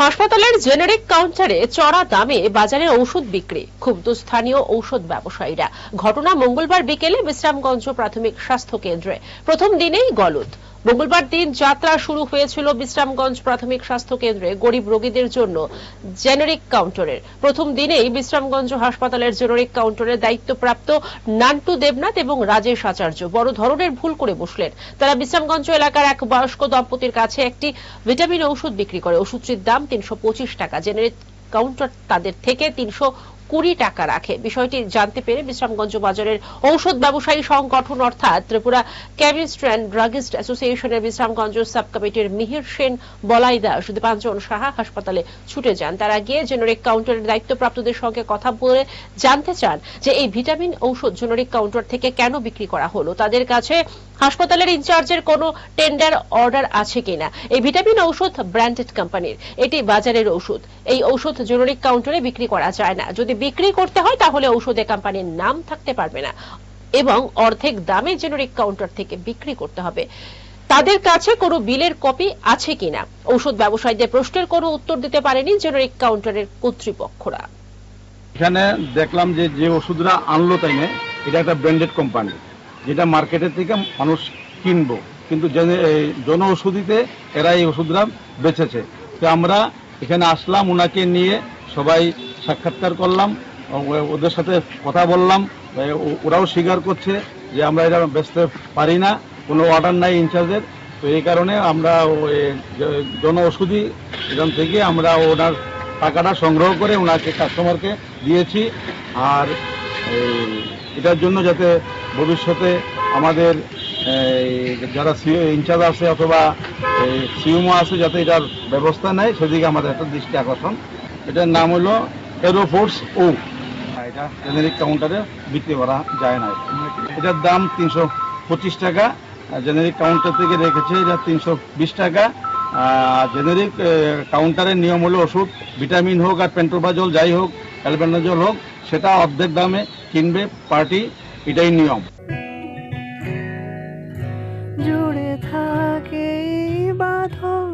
হাসপাতালের জেনারিক কাউন্টারে চড়া দামে বাজারে ঔষধ বিক্রি। ক্ষুব্ধ স্থানীয় ঔষধ ব্যবসায়ীরা। ঘটনা মঙ্গলবার বিকেলে বিশ্রামগঞ্জ প্রাথমিক স্বাস্থ্য কেন্দ্রে। প্রথম দিনেই গলদ। মঙ্গলবার দিন যাত্রা শুরু হয়েছিল বিশ্রামগঞ্জ প্রাথমিক স্বাস্থ্য কেন্দ্রে গরিব রোগীদের জন্য জেনারিক কাউন্টারের। প্রথম দিনেই বিশ্রামগঞ্জ হাসপাতালের জেনারিক কাউন্টারের দায়িত্বপ্রাপ্ত নান্টু দেবনাথ এবং রাজেশ আচার্য বড় ধরনের ভুল করে বসলেন। তারা বিশ্রামগঞ্জ এলাকার এক বয়স্ক দম্পতির কাছে একটি ভিটামিন ওষুধ বিক্রি করে। ওষুধটির দাম তিনশো পঁচিশ টাকা। জেনারিক কাউন্টার তাদের থেকে তিনশো কুড়ি টাকা রাখে। বিষয়টি জানতে পেরে বিশ্রামগঞ্জ বাজারের ঔষধ ব্যবসায়ী সংগঠন অর্থাৎ ত্রিপুরা কেমিস্ট অ্যান্ড ড্রাগিস্ট অ্যাসোসিয়েশনের বিশ্রামগঞ্জ সাব কমিটির মিহির সেন, বলাই দাস দীপাঞ্জন সাহা হাসপাতালে ছুটে যান। তারা গিয়ে জেনারিক কাউন্টারের দায়িত্বপ্রাপ্তদের সঙ্গে কথা বলে জানতে চান যে এই ভিটামিন ঔষধ জেনারিক কাউন্টার থেকে কেন বিক্রি করা হলো। তাদের কাছে হাসপাতালের ইনচার্জের কোনো টেন্ডার অর্ডার আছে কিনা? এই ভিটামিন ঔষধ ব্র্যান্ডেড কোম্পানির, এটি বাজারের ঔষধ। এই ঔষধ জেনারিক কাউন্টারে বিক্রি করা যায় না। যদি বিক্রি করতে হয়, তাহলে ঔষধে কোম্পানির নাম থাকতে পারবে না। এবং অর্ধেক দামে জেনারিক কাউন্টার থেকে বিক্রি করতে হবে। তাদের কাছে কোনো বিলের কপি আছে কিনা? ঔষধ ব্যবসায়ীদের প্রশ্নের কোনো উত্তর দিতে পারেনি জেনারিক কাউন্টারের কর্তৃপক্ষরা। এখানে দেখলাম যে যে ওষুধরা আনলো তাই না এটা একটা ব্র্যান্ডেড কোম্পানি যেটা মার্কেটের থেকে মানুষ কিনবো। কিন্তু জেনে- ওষুধিতে এরা এই ওষুধরা বেচেছে। তো আমরা এখানে আসলাম ওনাকে নিয়ে সবাই সাক্ষাৎকার করলাম ওদের সাথে কথা বললাম ওরাও স্বীকার করছে যে আমরা এটা বেচতে পারি না, কোনো অর্ডার নাই ইনচার্জের তো এই কারণে আমরা জন ওষুধি এখান থেকে আমরা ওনার টাকাটা সংগ্রহ করে ওনাকে কাস্টমারকে দিয়েছি। আর এটার জন্য যাতে ভবিষ্যতে আমাদের যারা সিও ইনচার্জ আছে অথবা সিউমো আছে যাতে এটার ব্যবস্থা নেয়, সেদিকে আমাদের একটা দৃষ্টি আকর্ষণ। এটার নাম হলো এরোফোর্স ও এটা জেনারিক কাউন্টারে বিক্রি করা যায় না। এটার দাম তিনশো পঁচিশ টাকা। জেনারিক কাউন্টার থেকে রেখেছে এটা তিনশো বিশ টাকা। জেনারিক কাউন্টারের নিয়ম হলো ওষুধ ভিটামিন হোক আর পেন্টোবাজল যাই হোক অ্যালবেন্ডাজল হোক, সেটা অর্ধেক দামে কিনবে পার্টি এটাই নিয়ম। জুড়ে থাকে বাঁধন।